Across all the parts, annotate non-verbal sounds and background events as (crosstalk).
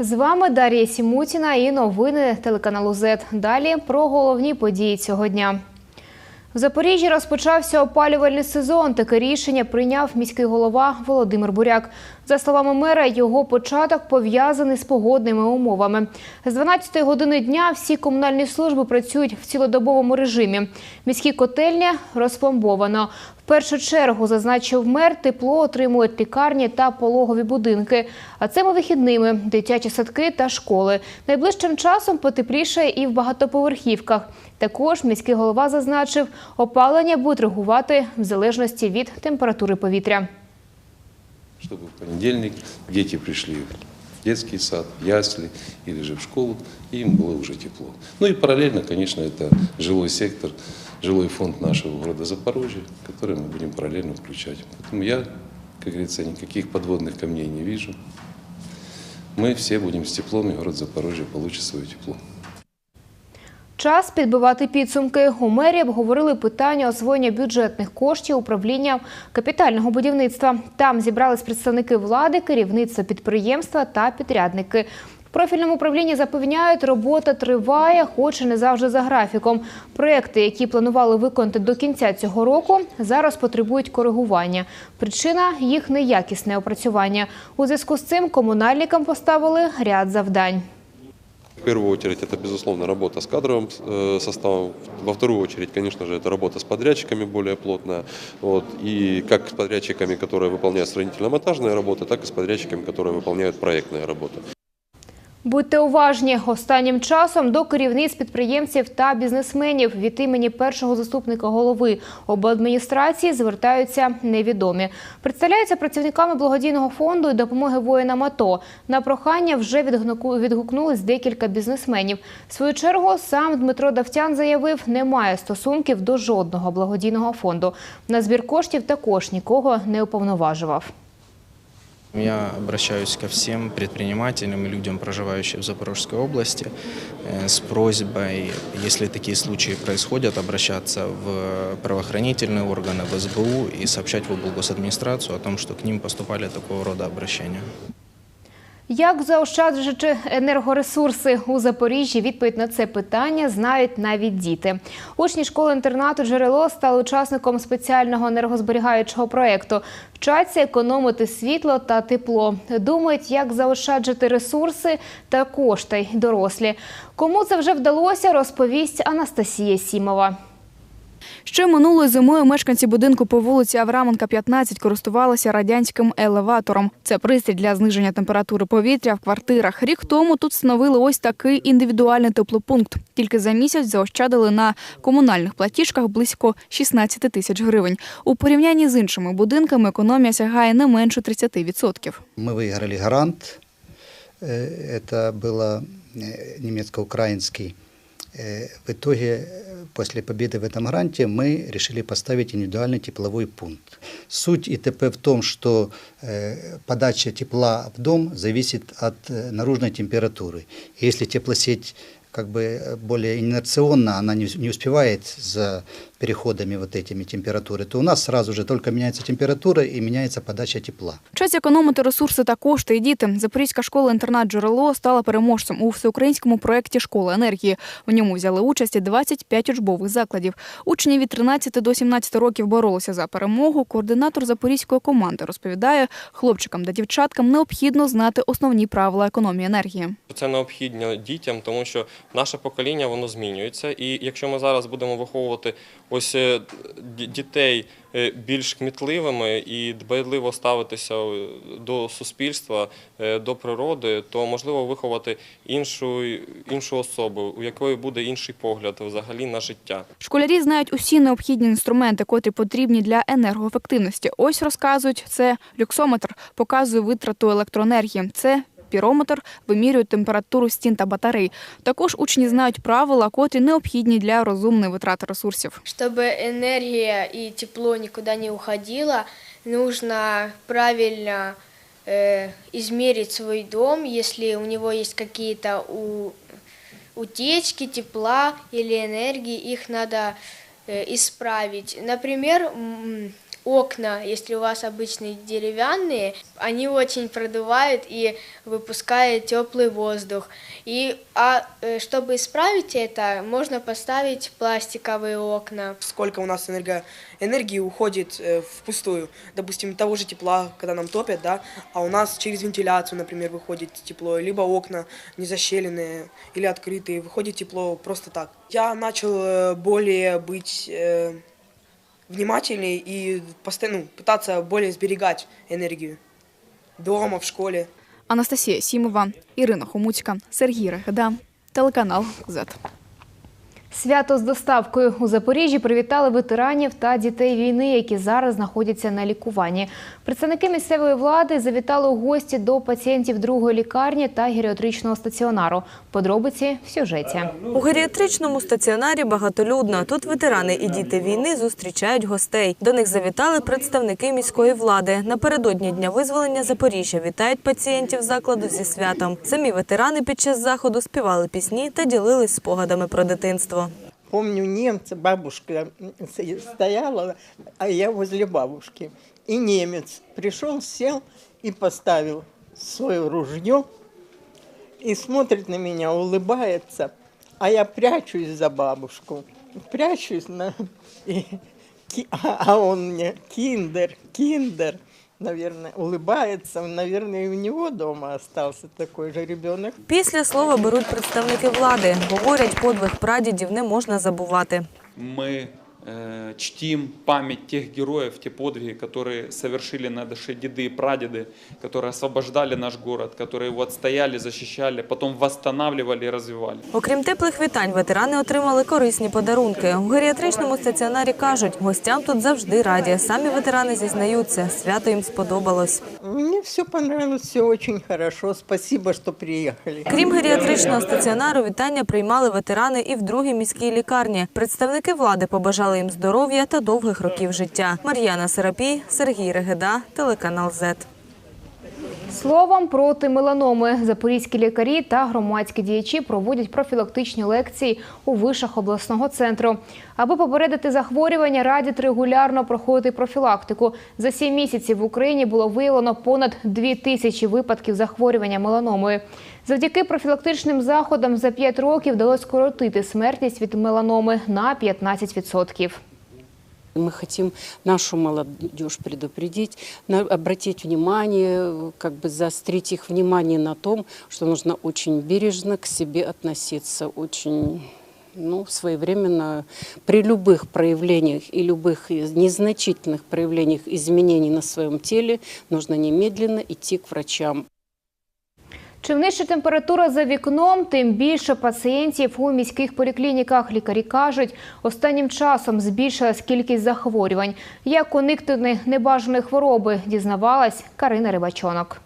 З вами Дар'я Сімутіна і новини телеканалу ЗЕТ. Далі про головні події цього дня. В Запоріжжі розпочався опалювальний сезон. Таке рішення прийняв міський голова Володимир Буряк. За словами мера, його початок пов'язаний з погодними умовами. З 12 години дня всі комунальні служби працюють в цілодобовому режимі. Міські котельні розпломбовано. В першу чергу, зазначив мер, тепло отримують лікарні та пологові будинки. А цими вихідними – дитячі садки та школи. Найближчим часом потепліше і в багатоповерхівках. Також міський голова зазначив, опалення будуть реагувати в залежності від температури повітря. Чтобы в понедельник дети пришли в детский сад, в ясли или же в школу, и им было уже тепло. Ну и параллельно, конечно, это жилой сектор, жилой фонд нашего города Запорожья, который мы будем параллельно включать. Поэтому я, как говорится, никаких подводных камней не вижу. Мы все будем с теплом, и город Запорожье получит свое тепло. Час підбивати підсумки. У мерії обговорили питання освоєння бюджетних коштів управління капітального будівництва. Там зібрались представники влади, керівництва підприємства та підрядники. В профільному управлінні запевняють, робота триває, хоч і не завжди за графіком. Проекти, які планували виконати до кінця цього року, зараз потребують коригування. Причина їх неякісне опрацювання. У зв'язку з цим комунальникам поставили ряд завдань. В первую очередь это, безусловно, работа с кадровым э, составом. Во вторую очередь, конечно же, это работа с подрядчиками более плотная. Вот. И как с подрядчиками, которые выполняют строительно-монтажные работы, так и с подрядчиками, которые выполняют проектные работы. Будьте уважні. Останнім часом до керівництв підприємців та бізнесменів від імені першого заступника голови обладміністрації звертаються невідомі. Представляються працівниками благодійного фонду і допомоги воїнам АТО. На прохання вже відгукнулись декілька бізнесменів. В свою чергу сам Дмитро Давтян заявив, не має стосунків до жодного благодійного фонду. На збір коштів також нікого не уповноважував. Я обращаюсь ко всем предпринимателям и людям, проживающим в Запорожской области, э, с просьбой, если такие случаи происходят, обращаться в правоохранительные органы, в СБУ и сообщать в облгосадминистрацию о том, что к ним поступали такого рода обращения. Як заощаджувати енергоресурси у Запоріжжі? Відповідь на це питання знають навіть діти. Учні школи-інтернату джерело стали учасником спеціального енергозберігаючого проєкту. Вчаться економити світло та тепло. Думають, як заощаджити ресурси та кошти дорослі. Кому це вже вдалося, розповість Анастасія Сімова. Ще минулої зимою мешканці будинку по вулиці Авраменка, 15 користувалися радянським елеватором. Це пристрій для зниження температури повітря в квартирах. Рік тому тут встановили ось такий індивідуальний теплопункт. Тільки за місяць заощадили на комунальних платіжках близько 16 тисяч гривень. У порівнянні з іншими будинками економія сягає не менше 30%. Мы выиграли грант. Э, Это было э, немецко-украинский. Э, В итоге, э, после победы в этом гранте, мы решили поставить индивидуальный тепловой пункт. Суть ИТП в том, что э, подача тепла в дом зависит от э, наружной температуры. И Если теплосеть как бы э, более инерционна, она не не успевает за переходами вот этими температуры, то у нас сразу же только меняется температура и меняется подача тепла. Час економити ресурси та кошти і діти. Запорізька школа-інтернат «Джерело» стала переможцем у всеукраїнському проєкті «Школа енергії». В ньому взяли участь 25 учбових закладів. Учні від 13 до 17 років боролися за перемогу. Координатор запорізької команди розповідає, хлопчикам та дівчаткам необхідно знати основні правила економії енергії. Це необхідно дітям, тому що наше покоління воно змінюється. І якщо ми зараз будемо виховувати ось е, дітей е, більш кмітливими і дбайливо ставитися е, до суспільства, до природи, то можливо виховати іншу, іншу особу, у якої буде інший погляд взагалі на життя. Школярі знають усі необхідні інструменти, котрі потрібні для енергоефективності. Ось розказують, це люксометр, показує витрату електроенергії. Це пірометр вимірює температуру стін та батарей. Також учні знають правила, котрі необхідні для розумної витрати ресурсів. Чтобы энергия и тепло никуда не уходило, нужно правильно э, измерить свой дом, если у него есть какие-то у- утечки тепла или энергии, их надо э, исправить. Например, м, окна, если у вас обычные деревянные, они очень продувают и выпускают теплый воздух. И а э, чтобы исправить это, можно поставить пластиковые окна. сколько у нас энерго, энергии уходит э, впустую. Допустим, того же тепла, когда нам топят, да, а у нас через вентиляцию, например, выходит тепло, либо окна не защеленные или открытые, выходит тепло просто так. Я начал э, более быть э, внимательней и постоянно ну, пытаться более сберегать энергию дома, в школе. Анастасія Сімова, Ірина Хомуцька, Сергій Регеда, телеканал ЗЕТ. Свято з доставкою у Запоріжжі привітали ветеранів та дітей війни, які зараз знаходяться на лікуванні. Представники місцевої влади завітали у гості до пацієнтів другої лікарні та геріатричного стаціонару. Подробиці в сюжеті. У геріатричному стаціонарі багатолюдно. Тут ветерани і діти війни зустрічають гостей. До них завітали представники міської влади. Напередодні дня визволення Запоріжжя вітають пацієнтів закладу зі святом. Самі ветерани під час заходу співали пісні та ділились спогадами про дитинство. Помню немца, бабушка стояла, а я возле бабушки. И немец пришел, сел и поставил свое ружье и смотрит на меня, улыбается. А я прячусь за бабушку, прячусь на... (laughs) и а он мне киндер, киндер Наверное, улыбается. Наверное, и у него дома остался такой же ребенок. Після слова беруть представники влади. Говорять, подвиг прадідів не можна забувати. мы э, чтим память тех героев, те подвиги, которые совершили наши деды и прадеды, которые освобождали наш город, которые его отстояли, защищали, потом восстанавливали и развивали. Окрім теплих вітань, ветерани отримали корисні подарунки. У геріатричному стаціонарі кажуть, гостям тут завжди раді. Самі ветерани зізнаються, свято їм сподобалось. Мне все понравилось, все очень хорошо. Спасибо, что приехали. Крім геріатричного стаціонару, вітання приймали ветерани і в другій міській лікарні. Представники влади побажали їм здоров'я та довгих років життя. Мар'яна Серапій, Сергій Регеда, телеканал ЗЕТ. Словом проти меланоми запорізькі лікарі та громадські діячі проводять профілактичні лекції у вишах обласного центру. Аби попередити захворювання, радять регулярно проходити профілактику. За сім місяців в Україні було виявлено понад дві тисячі випадків захворювання меланомою. Завдяки профілактичним заходам за п'ять років вдалося скоротити смертність від меланоми на 15%. Мы хотим нашу молодежь предупредить, на- обратить внимание, как бы заострить их внимание на том, что нужно очень бережно к себе относиться, очень ну, своевременно при любых проявлениях и любых незначительных проявлениях изменений на своем теле нужно немедленно идти к врачам. Чим нижча температура за вікном, тим більше пацієнтів у міських поліклініках. Лікарі кажуть, останнім часом збільшилась кількість захворювань. Як уникнути небажаної хвороби, дізнавалась Карина Рибачонок.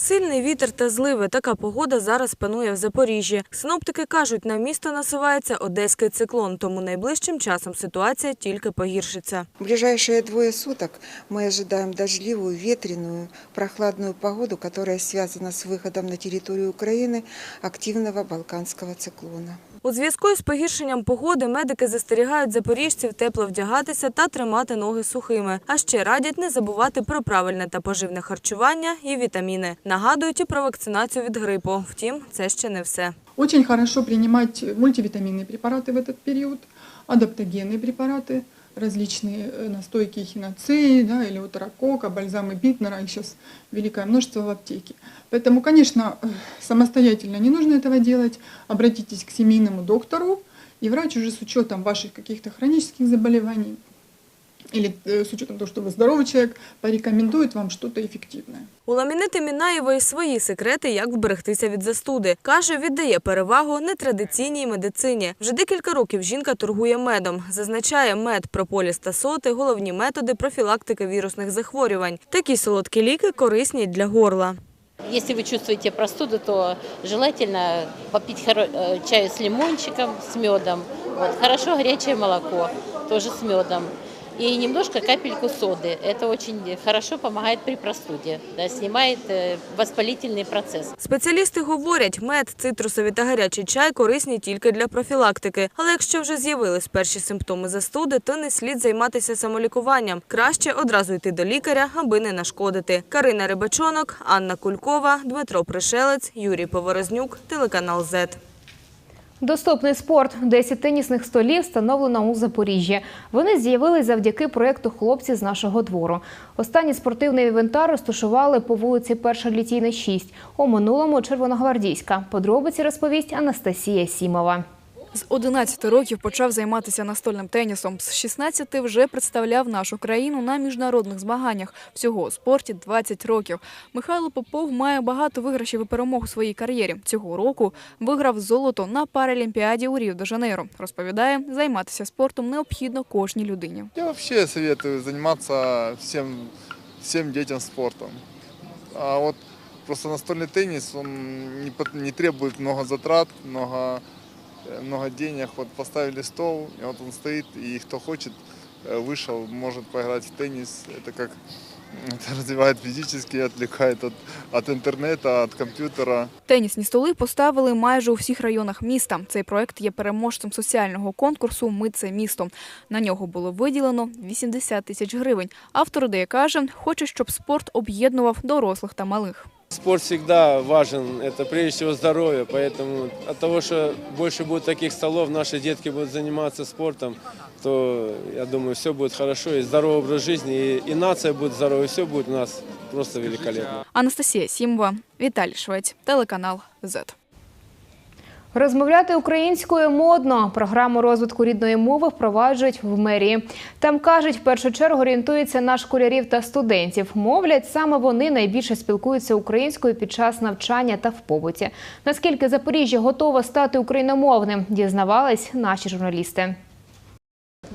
Сильний вітер та зливи. Така погода зараз панує в Запоріжжі. Синоптики кажуть, на місто насувається одеський циклон, тому найближчим часом ситуація тільки погіршиться. В ближайшие двое суток мы ожидаем дождливую, ветреную, прохладную погоду, которая связана с выходом на территорию Украины активного балканского циклона. У зв'язку із погіршенням погоди медики застерігають запоріжців тепло вдягатися та тримати ноги сухими. А ще радять не забувати про правильне та поживне харчування і вітаміни. Нагадують і про вакцинацію від грипу. Втім, це ще не все. Очень хорошо принимать мультивитаминные препараты в этот период, адаптогенные препараты, различные э, настойки хиноцеи да, или утерокока, бальзамы Битнера, их сейчас великое множество в аптеке. Поэтому, конечно, э, самостоятельно не нужно этого делать. Обратитесь к семейному доктору, и врач уже с учетом ваших каких-то хронических заболеваний или э, с учетом того, что вы здоровый человек, порекомендует вам что-то эффективное. У Ламінити Мінаєвої свої секрети, як вберегтися від застуди. Каже, віддає перевагу нетрадиційній медицині. Вже декілька років жінка торгує медом. Зазначає, мед, прополіс та соти – головні методи профілактики вірусних захворювань. Такі солодкі ліки корисні для горла. Если вы чувствуете простуду, то желательно попить хоро- э, чаю с лимончиком, с медом. Вот. Хорошо горячее молоко, тоже с медом. и немножко капельку соды. Это очень хорошо помогает при простуде, да, снимает э, воспалительный процесс. Спеціалісти говорять, мед, цитрусові та гарячий чай корисні тільки для профілактики. Але якщо вже з'явились перші симптоми застуди, то не слід займатися самолікуванням. Краще одразу йти до лікаря, аби не нашкодити. Карина Рибачонок, Анна Кулькова, Дмитро Пришелець, Юрій Поворознюк, телеканал ЗЕТ. Доступний спорт. 10 тенісних столів встановлено у Запоріжжі. Вони з'явились завдяки проєкту «Хлопці з нашого двору». Останній спортивний інвентар розташували по вулиці Перша Літійна, 6. У минулому Червоногвардійська. Подробиці розповість Анастасія Сімова. З 11 років почав займатися настольним тенісом. З 16 вже представляв нашу країну на міжнародних змаганнях. Всього у спорті 20 років. Михайло Попов має багато виграшів і перемог у своїй кар'єрі. Цього року виграв золото на Паралімпіаді у Ріо-де-Жанейро. Розповідає, займатися спортом необхідно кожній людині. Я вообще советую заниматься всем, всем детям спортом. А вот просто настольный теннис, он не, требует много затрат, э, много денег. Вот поставили стол, и вот он стоит, и кто хочет, э, вышел, может поиграть в теннис. Это как м, это развивает физически, отвлекает от, от интернета, от компьютера. Тенісні столи поставили майже у всіх районах міста. Цей проект є переможцем соціального конкурсу Ми це місто. На нього було виділено 80 тисяч гривень. Автор ідеї каже, хоче, щоб спорт об'єднував дорослих та малих. Спорт всегда важен, это прежде всего здоровье, поэтому от того, что больше будет таких столов, наши детки будут заниматься спортом, то я думаю, все будет хорошо, и здоровый образ жизни, и, и нация будет здоровой, все будет у нас просто великолепно. Анастасія Сімова, Віталій Швець, телеканал ЗЕТ. Розмовляти українською модно. Програму розвитку рідної мови впроваджують в мерії. Там кажуть, в першу чергу орієнтуються на школярів та студентів. Мовлять, саме вони найбільше спілкуються українською під час навчання та в побуті. Наскільки Запоріжжя готове стати україномовним, дізнавались наші журналісти.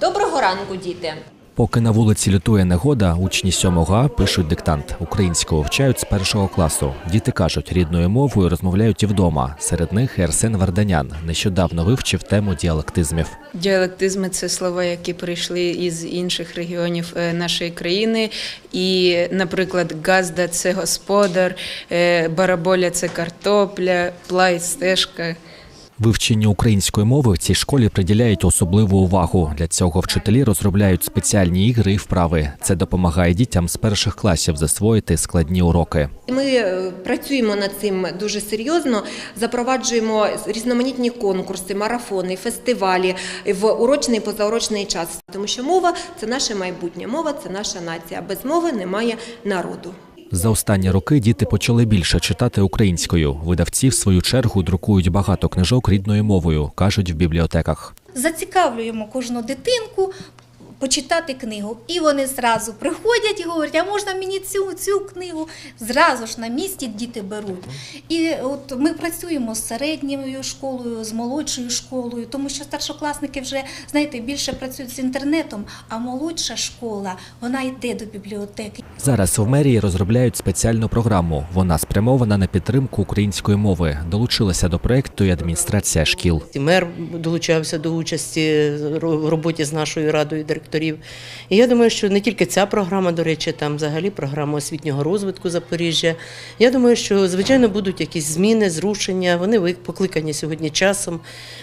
Доброго ранку, діти. Поки на вулиці лютує негода, учні 7 А пишуть диктант. Українську вивчають з першого класу. Діти кажуть, рідною мовою розмовляють і вдома. Серед них і Арсен Варданян нещодавно вивчив тему діалектизмів. Діалектизми це слова, які прийшли із інших регіонів е, нашої країни. І, наприклад, газда це господар, е, бараболя це картопля, плай стежка. Вивченню української мови в цій школі приділяють особливу увагу. Для цього вчителі розробляють спеціальні ігри і вправи. Це допомагає дітям з перших класів засвоїти складні уроки. Ми е, працюємо над цим дуже серйозно, запроваджуємо різноманітні конкурси, марафони, фестивалі в урочний і позаурочний час. Тому що мова це наше майбутнє, мова це наша нація. Без мови немає народу. За останні роки діти почали більше читати українською. Видавці, в свою чергу, друкують багато книжок рідною мовою, кажуть в бібліотеках. зацікавлюємо кожну дитинку почитати книгу. І вони зразу приходять і говорять, а можна мені цю, цю книгу? Зразу ж на місці діти беруть. І от ми працюємо з середньою школою, з молодшою школою, тому що старшокласники вже, знаєте, більше працюють з інтернетом, а молодша школа, вона йде до бібліотеки. Зараз в мерії розробляють спеціальну програму. Вона спрямована на підтримку української мови. Долучилася до проекту і адміністрація шкіл. Мер долучався до участі в роботі з нашою радою директорів. І я думаю, що не тільки ця програма, до речі, там взагалі програма освітнього розвитку Запоріжжя. Я думаю, що звичайно будуть якісь зміни, зрушення. Вони ви- покликані сьогодні часом.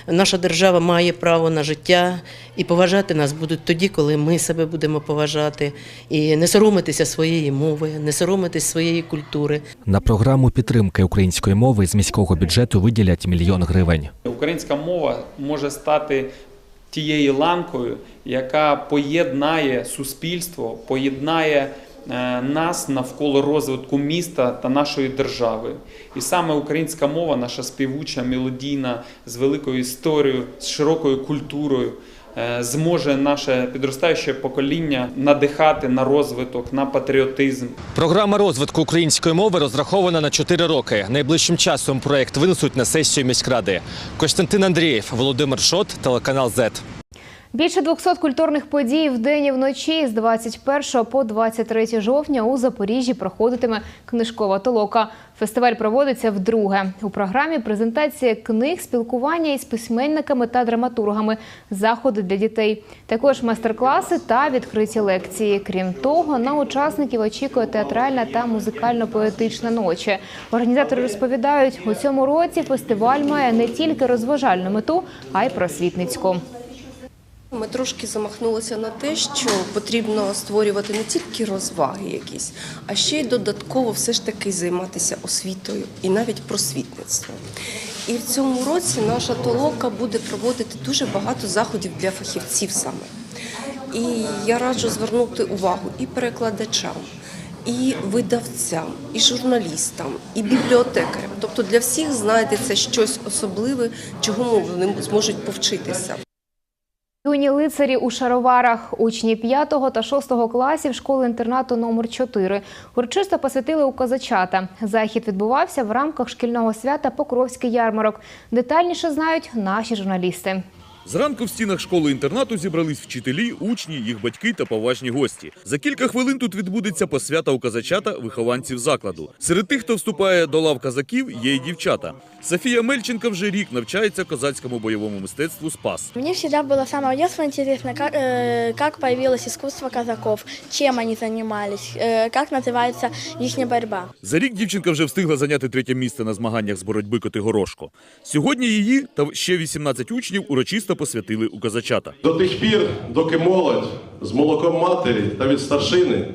Наша держава має право на життя і поважати нас будуть тоді, коли ми себе будемо поважати, і не соромитися своєї мови, не соромитись своєї культури. На програму підтримки української мови з міського бюджету виділять мільйон гривень. Українська мова може стати тією ланкою, яка поєднає суспільство, поєднає е, нас навколо розвитку міста та нашої держави. І саме українська мова, наша співуча, мелодійна, з великою історією, з широкою культурою. Е, Зможе наше підростаюче покоління надихати на розвиток, на патріотизм. Програма розвитку української мови розрахована на 4 роки. Найближчим часом проект винесуть на сесію міськради. Костянтин Андрієв, Володимир Шот, телеканал ЗЕТ. Більше 200 культурних подій вдень і вночі з 21 по 23 жовтня у Запоріжжі проходитиме книжкова толока. Фестиваль проводиться вдруге. У програмі презентація книг, спілкування із письменниками та драматургами, заходи для дітей. Також майстер-класи та відкриті лекції. Крім того, на учасників очікує театральна та музикально-поетична ночі. Організатори розповідають, у цьому році фестиваль має не тільки розважальну мету, а й просвітницьку. Ми трошки замахнулися на те, що потрібно створювати не тільки розваги якісь, а ще й додатково все ж таки займатися освітою і навіть просвітництвом. І в цьому році наша толока буде проводити дуже багато заходів для фахівців саме. І я раджу звернути увагу і перекладачам, і видавцям, і журналістам, і бібліотекарям. Тобто для всіх знайдеться щось особливе, чого вони зможуть повчитися. Юні лицарі у шароварах, учні 5 та 6 класів школи-інтернату номер 4 урочисто посвятили у козачата. Захід відбувався в рамках шкільного свята Покровський ярмарок. Детальніше знають наші журналісти. Зранку в стінах школи-інтернату зібрались вчителі, учні, їх батьки та поважні гості. За кілька хвилин тут відбудеться посвята у казачата вихованців закладу. Серед тих, хто вступає до лав казаків, є й дівчата. Софія Мельченка вже рік навчається козацькому бойовому мистецтву Спас. Мне всегда было с самого детства интересно, как, э, как появилось искусство казаков, чем они занимались, э, как называется их борьба. За рік дівчинка вже встигла зайняти третє місце на змаганнях з боротьби Котигорошко. Сьогодні її та ще 18 учнів урочисто посвятили у казачата. До тих пір, доки молодь з молоком матері та від старшини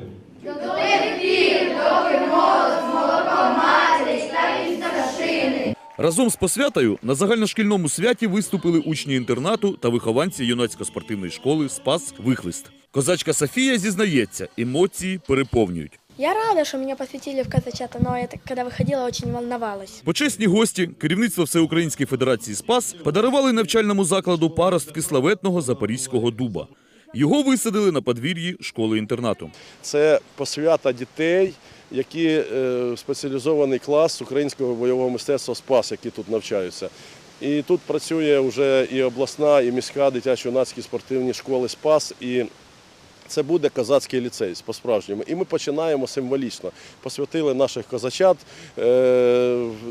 Разом з посвятою на загальношкільному святі виступили учні інтернату та вихованці юнацько-спортивної школи Спас Вихлист. Козачка Софія зізнається, емоції переповнюють. Я рада, что меня посвятили в казачата, но я так, когда выходила, очень волновалась. Почесні гості, керівництво Всеукраїнської федерації Спас подарували навчальному закладу паростки славетного запорізького дуба. Його висадили на подвір'ї школи-інтернату. Це посвята дітей, які е, спеціалізований клас українського бойового мистецтва Спас, які тут навчаються. І тут працює вже і обласна, і міська дитячо-юнацькі спортивні школи Спас. І це буде козацький ліцей по-справжньому. І ми починаємо символічно. Посвятили наших козачат е,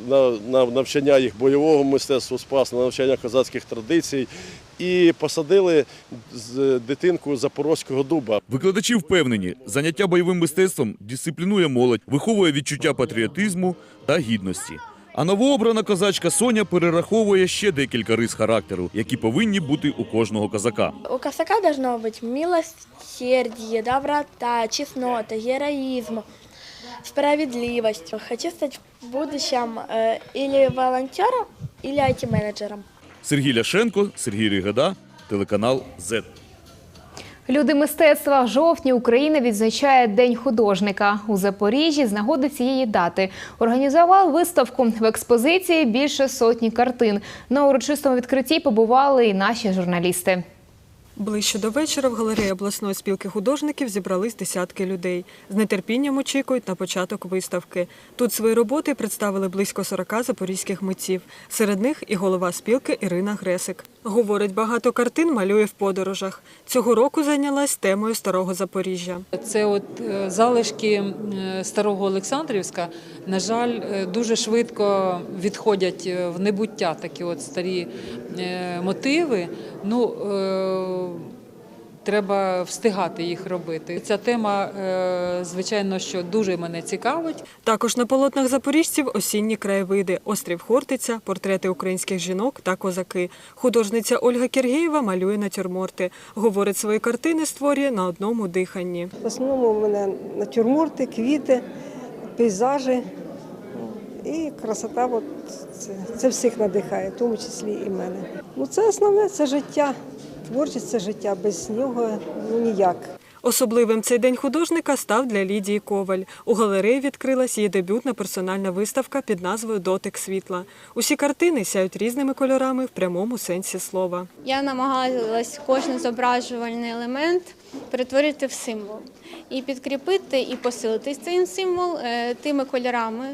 на, на навчання їх бойового мистецтва Спас, на навчання козацьких традицій. І посадили дитинку запорозького дуба. Викладачі впевнені, заняття бойовим мистецтвом дисциплінує молодь, виховує відчуття патріотизму та гідності. А новообрана козачка Соня перераховує ще декілька рис характеру, які повинні бути у кожного козака. У казака должно быть милосердие, доброта, честнота, героизм, справедливость. Хочу стать в будущем или волонтером, или IT-менеджером. Сергій Ляшенко, Сергій Ригада, телеканал ЗЕТ. Люди мистецтва жовтні Україна відзначає День художника. У Запоріжжі з нагоди цієї дати організував виставку в експозиції більше сотні картин. На урочистому відкритті побували і наші журналісти. Ближче до вечора в галереї обласної спілки художників зібрались десятки людей. З нетерпінням очікують на початок виставки. Тут свої роботи представили близько 40 запорізьких митців. Серед них і голова спілки Ірина Гресик. Говорить, багато картин малює в подорожах. Цього року зайнялась темою старого Запоріжжя. Це от е, залишки е, старого Олександрівська, на жаль, е, дуже швидко відходять в небуття такі от старі мотиви. Ну, треба встигати їх робити. Ця тема, е, звичайно, що дуже мене цікавить. Також на полотнах запоріжців осінні краєвиди, острів Хортиця, портрети українських жінок та козаки. Художниця Ольга Кергєєва малює натюрморти. Говорить, свої картини створює на одному диханні. В основному у мене натюрморти, квіти, пейзажі. І красота, от, це, це всіх надихає, в тому числі і мене. Ну, це основне, це життя. Творчість це життя, без нього ну, ніяк. Особливим цей день художника став для Лідії Коваль. У галереї відкрилась її дебютна персональна виставка під назвою Дотик світла. Усі картини сяють різними кольорами в прямому сенсі слова. Я намагалась кожен зображувальний елемент перетворити в символ і підкріпити і посилити цей символ е, тими кольорами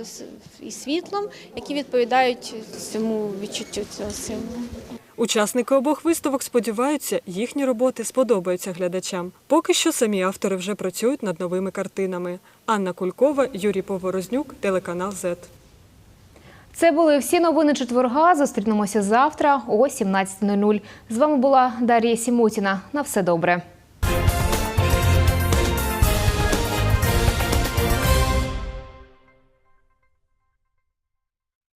е, з- і світлом, які відповідають цьому відчуттю цього символу. Учасники обох виставок сподіваються, їхні роботи сподобаються глядачам. Поки що самі автори вже працюють над новими картинами. Анна Кулькова, Юрій Поворознюк, телеканал ЗЕТ. Це були всі новини четверга. Зустрінемося завтра о 17.00. З вами була Дар'я Сімутіна. На все добре.